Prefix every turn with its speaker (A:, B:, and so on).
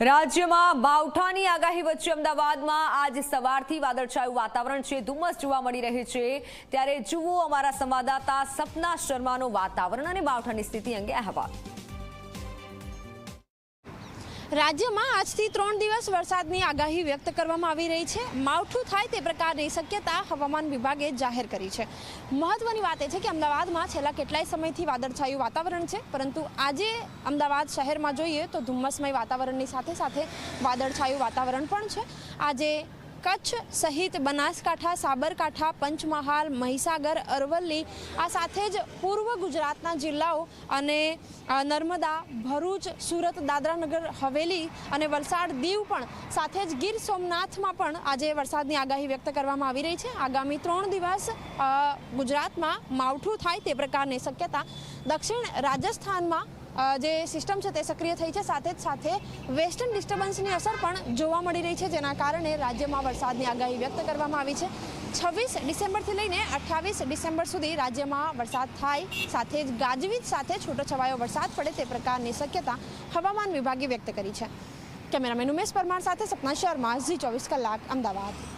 A: રાજ્યમાં માવઠાની આગાહી વચ્ચે અમદાવાદમાં આજ સવારથી વાદળછાયું વાતાવરણ છે. ધુમ્મસ જોવા મળી રહી છે. ત્યારે જુઓ અમારા સંવાદદાતા સપના શર્માનો વાતાવરણ અને માવઠાની સ્થિતિ અંગે અહેવાલ.
B: રાજ્યમાં આજથી ત્રણ દિવસ વરસાદની આગાહી વ્યક્ત કરવામાં આવી રહી છે. માવઠું થાય તે પ્રકારની શક્યતા હવામાન વિભાગે જાહેર કરી છે. મહત્વની વાત એ છે કે અમદાવાદમાં છેલ્લા કેટલાય સમયથી વાદળછાયું વાતાવરણ છે, પરંતુ આજે અમદાવાદ શહેરમાં જોઈએ તો ધુમ્મસમય વાતાવરણની સાથે સાથે વાદળછાયું વાતાવરણ પણ છે. આજે કચ્છ સહિત બનાસકાંઠા, સાબરકાંઠા, પંચમહાલ, મહીસાગર, અરવલ્લી આ સાથે જ પૂર્વ ગુજરાતના જિલ્લાઓ અને નર્મદા, ભરૂચ, સુરત, દાદરાનગર, હવેલી અને વલસાડ દીવ પણ સાથે જ ગીર સોમનાથમાં પણ આજે વરસાદની આગાહી વ્યક્ત કરવામાં આવી રહી છે. આગામી ત્રણ દિવસ ગુજરાતમાં માવઠું થાય તે પ્રકારની શક્યતા દક્ષિણ રાજસ્થાનમાં જે સિસ્ટમ છે તે સક્રિય થઈ છે. સાથે જ સાથે વેસ્ટર્ન ડિસ્ટર્બન્સની અસર પણ જોવા મળી રહી છે, જેના કારણે રાજ્યમાં વરસાદની આગાહી વ્યક્ત કરવામાં આવી છે. છવ્વીસ ડિસેમ્બરથી લઈને અઠ્ઠાવીસ ડિસેમ્બર સુધી રાજ્યમાં વરસાદ થાય. સાથે જ ગાજવીજ સાથે છૂટોછવાયો વરસાદ પડે તે પ્રકારની શક્યતા હવામાન વિભાગે વ્યક્ત કરી છે. કેમેરામેન ઉમેશ પરમાર સાથે સપના શર્મા, ઝી ચોવીસ કલાક, અમદાવાદ.